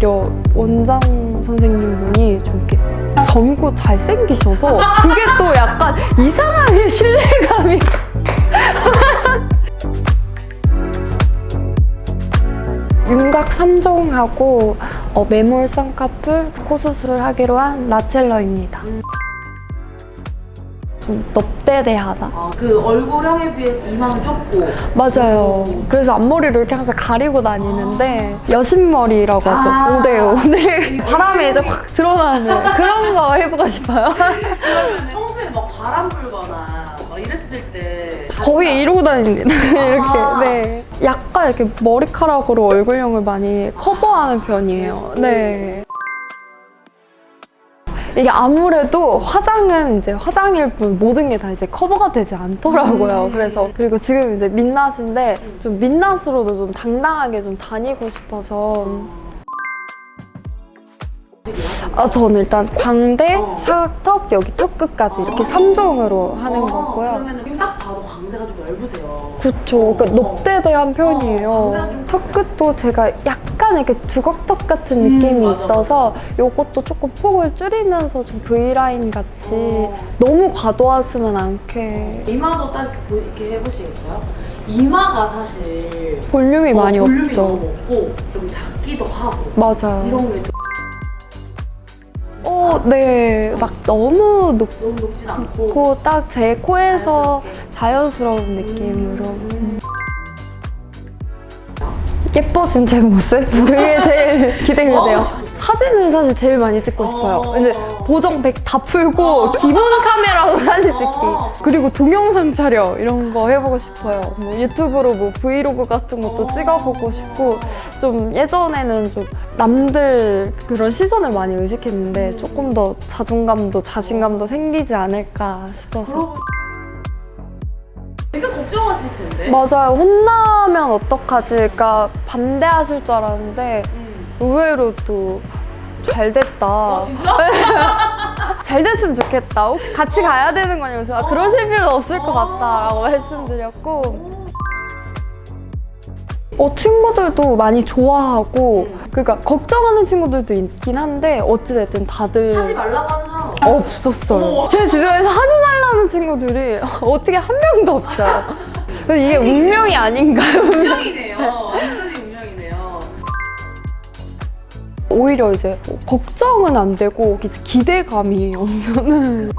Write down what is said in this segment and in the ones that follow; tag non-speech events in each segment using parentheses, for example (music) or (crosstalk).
오히려 원장 선생님 분이 좀 이렇게 젊고 잘생기셔서 그게 또 약간 이상하게 신뢰감이 (laughs) 윤곽 3종하고 어, 매몰 쌍꺼풀 코 수술하기로 한 라첼러입니다. 좀 넙대대하다. 아, 그 얼굴형에 비해서 이마는 좁고 맞아요. 그래서 앞머리를 이렇게 항상 가리고 다니는데 여신머리라고 하죠. 아. 5대5. (laughs) 네. 바람에 이제 확 드러나는 그런 거 해보고 싶어요. 그러면 평소에 막 바람 불거나 막 이랬을 때 거의 이러고 다닙니다. (laughs) 이렇게. 아. 네. 약간 이렇게 머리카락으로 얼굴형을 많이 커버하는 편이에요. 네. 이게 아무래도 화장은 이제 화장일 뿐 모든 게 다 이제 커버가 되지 않더라고요. 음. 그래서 그리고 지금 이제 민낯인데 좀 민낯으로도 좀 당당하게 좀 다니고 싶어서 아, 저는 일단 광대, 어. 사각턱, 여기 턱 끝까지 이렇게 삼종으로 하는 거고요. 그러면 딱 봐도 광대가 좀 넓으세요. 그쵸. 그러니까 높대대한 편이에요. 어, 광대가 좀턱 끝도 제가 약간 이렇게 주걱턱 같은 음, 느낌이 맞아, 있어서 요것도 조금 폭을 줄이면서 좀 V라인 같이 어. 너무 과도하지는 않게 이마도 딱 이렇게, 보- 이렇게 해보시겠어요? 이마가 사실 볼륨이 많이 어, 볼륨이 없죠. 너무 없고 좀 작기도 하고 맞아요. 이런 게 좀 어, 네. 막 너무 높고 너무 높진 않고 딱 제 코에서. 자연스러운 느낌으로. 음. 예뻐진 제 모습? 그게 제일 (laughs) 기대가 돼요. 어, 사진을 사실 제일 많이 찍고 싶어요. 어. 이제 보정 100다 풀고 어. 기본 카메라로 사진 찍기. 어. 그리고 동영상 촬영 이런 거 해보고 싶어요. 뭐 유튜브로 뭐 브이로그 같은 것도 어. 찍어보고 싶고 좀 예전에는 좀 남들 그런 시선을 많이 의식했는데 음. 조금 더 자존감도 자신감도 생기지 않을까 싶어서. 걱정하실 텐데 맞아요. 혼나면 어떡하지? 그러니까 반대하실 줄 알았는데 음. 의외로 또 잘 됐다. 어 진짜? (laughs) 잘 됐으면 좋겠다. 혹시 같이 가야 되는 거냐면서 아, 그러실 필요는 없을 것 같다라고 말씀드렸고 어, 친구들도 많이 좋아하고 음. 그러니까 걱정하는 친구들도 있긴 한데 어찌됐든 다들 하지 말라고 하는 사람? 없었어요. 제 주변에서 하지 말라는 친구들이 어떻게 한 명도 없어요. 이게 운명이 아닌가요? (laughs) 운명이네요 완전히 운명이네요 오히려 이제 걱정은 안 되고 기대감이에요. 저는.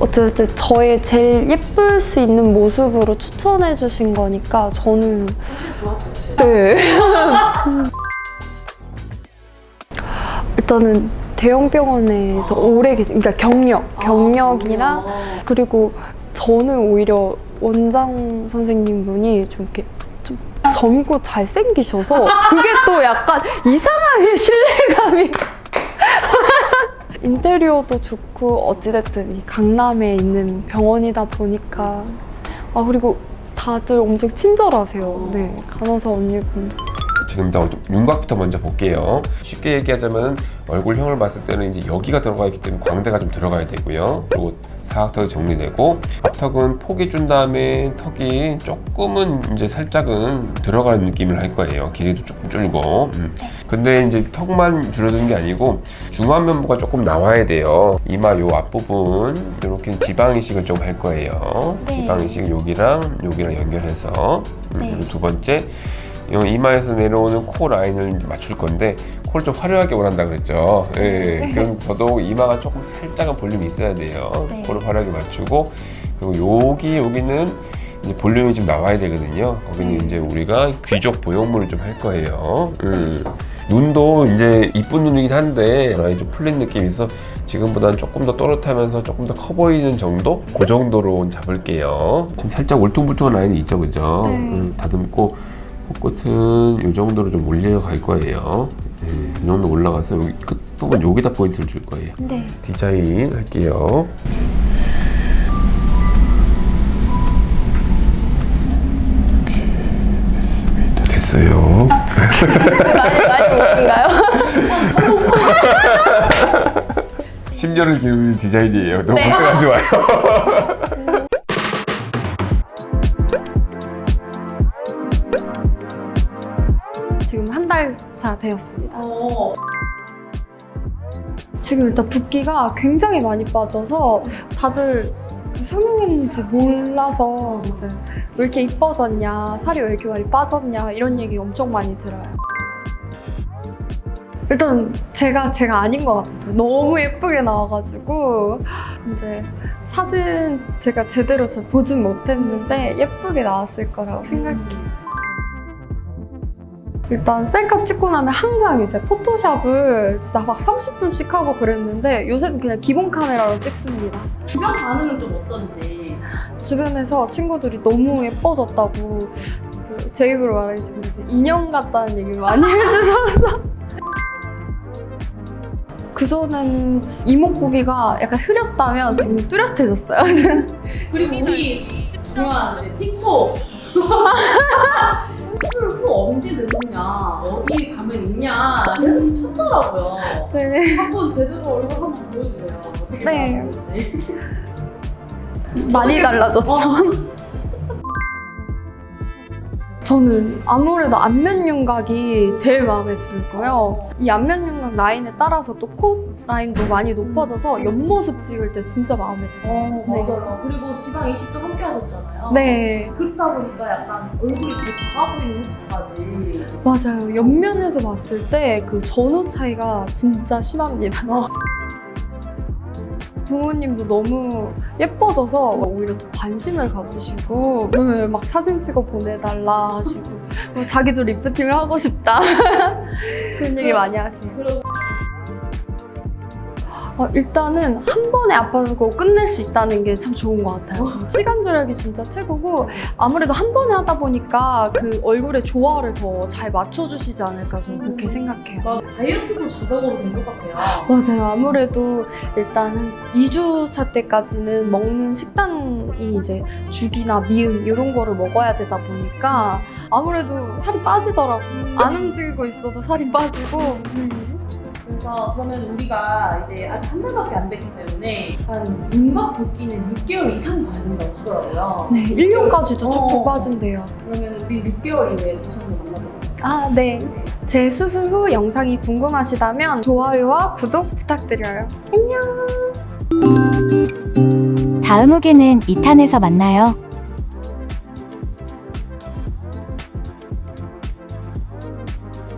어쨌든 저의 제일 예쁠 수 있는 모습으로 추천해 주신 거니까 저는 사실 좋았죠. 네. 일단은 대형 병원에서 오래 계신 그러니까 경력, 경력이랑 아, 그리고 저는 오히려 원장 선생님 분이 좀 이렇게 좀 젊고 잘생기셔서 그게 또 약간 이상하게 (laughs) 신뢰감이 (laughs) 인테리어도 좋고 어찌됐든 이 강남에 있는 병원이다 보니까 아 그리고 다들 엄청 친절하세요. 네 간호사 언니분들. 지금부터 윤곽부터 먼저 볼게요. 쉽게 얘기하자면 얼굴형을 봤을 때는 이제 여기가 들어가 있기 때문에 광대가 좀 들어가야 되고요. 그리고 사각턱이 정리되고 앞턱은 폭이 준 다음에 턱이 조금은 이제 살짝은 들어가는 느낌을 할 거예요. 길이도 조금 줄고. 음. 근데 이제 턱만 줄어드는 게 아니고 중안면부가 조금 나와야 돼요. 이마 요 앞부분 이렇게 지방 이식을 좀 할 거예요. 네. 지방 이식 여기랑 여기랑 연결해서 음, 네. 두 번째 이 이마에서 내려오는 코 라인을 맞출 건데 코를 좀 화려하게 원한다 그랬죠. 예. (laughs) 그럼 저도 이마가 조금 살짝은 볼륨이 있어야 돼요. 네. 코를 화려하게 맞추고 그리고 여기 여기는 이제 볼륨이 좀 나와야 되거든요. 거기는 음. 이제 우리가 귀족 보형물을 좀 할 거예요. 음. 눈도 이제 이쁜 눈이긴 한데 라인 좀 풀린 느낌이 있어 지금보다는 조금 더 또렷하면서 조금 더 커 보이는 정도? 그 정도로 잡을게요. 지금 살짝 울퉁불퉁한 라인이 있죠, 그죠? 네. 음, 다듬고 코끝은 이 정도로 좀 올려갈 거예요. 네, 이 정도 올라가서 여기 끝부분 여기다 포인트를 줄 거예요. 네. 디자인 할게요. 됐어요. 많이 많이 웃긴가요? 10년을 기르는 디자인이에요. 너무 네. 걱정하지 마요. (laughs) 지금 한달 2년차 되었습니다. 어, 지금 일단 붓기가 굉장히 많이 빠져서 다들 성형했는지 몰라서 이제 왜 이렇게 이뻐졌냐, 살이 왜 이렇게 많이 빠졌냐 이런 얘기 엄청 많이 들어요. 일단 제가 제가 아닌 것 같았어요. 너무 예쁘게 나와가지고 이제 사진 제가 제대로 잘 보진 못했는데 예쁘게 나왔을 거라고 생각해요. 일단 셀카 찍고 나면 항상 이제 포토샵을 진짜 막 30분씩 하고 그랬는데 요새는 그냥 기본 카메라로 찍습니다. 주변 반응은 좀 어떤지. 주변에서 친구들이 너무 예뻐졌다고 그 제 입으로 좀 그래서 인형 같다는 얘기 많이 (laughs) 해주셔서 그전에는 이목구비가 약간 흐렸다면 지금 뚜렷해졌어요. 그리고 우리 이제 틱톡. (laughs) 수술 후 언제 늦느냐, 어디 가면 있냐, 계속 찾더라고요. 네. 한번 제대로 얼굴 한번 보여주세요. 어떻게 네. 나왔는지. 많이 달라졌죠. 저는 아무래도 안면 윤곽이 제일 마음에 들고요. 이 안면 윤곽 라인에 따라서 또 코 라인도 많이 높아져서 옆모습 찍을 때 진짜 마음에 들어요. 어, 맞아요. 그리고 지방 이식도 함께 하셨잖아요. 네, 그렇다 보니까 약간 얼굴이 더 작아 보이는 효과까지. 맞아요. 옆면에서 봤을 때 그 전후 차이가 진짜 심합니다. 어. (laughs) 부모님도 너무 예뻐져서 오히려 더 관심을 가지시고 네, 막 사진 찍어 보내달라 하시고 뭐 자기도 리프팅을 하고 싶다 (laughs) 그런 얘기 많이 하세요. 어, 일단은 한 번에 아파하고 끝낼 수 있다는 게 참 좋은 것 같아요. (laughs) 시간 절약이 진짜 최고고 아무래도 한 번에 하다 보니까 그 얼굴의 조화를 더 잘 맞춰주시지 않을까 저는 그렇게 생각해요. 막 다이어트도 자동으로 된 것 같아요. 맞아요. 아무래도 일단은 2주차 때까지는 먹는 식단이 이제 죽이나 미음 이런 거를 먹어야 되다 보니까 아무래도 살이 빠지더라고요. 안 움직이고 있어도 살이 빠지고. 음. 그래서 그러면 우리가 이제 아직 한 달밖에 안 됐기 때문에 한 윤곽 붓기는 6개월 이상 봐야 된다고 하더라고요. 네, 1년까지 도 쭉쭉 어. 빠진대요. 그러면 우리 6개월 이후에 다시 한번 만나도록 하겠습니다. 아, 네. 제 수술 후 영상이 궁금하시다면 좋아요와 구독 부탁드려요. 다음 후기는 2탄에서 만나요.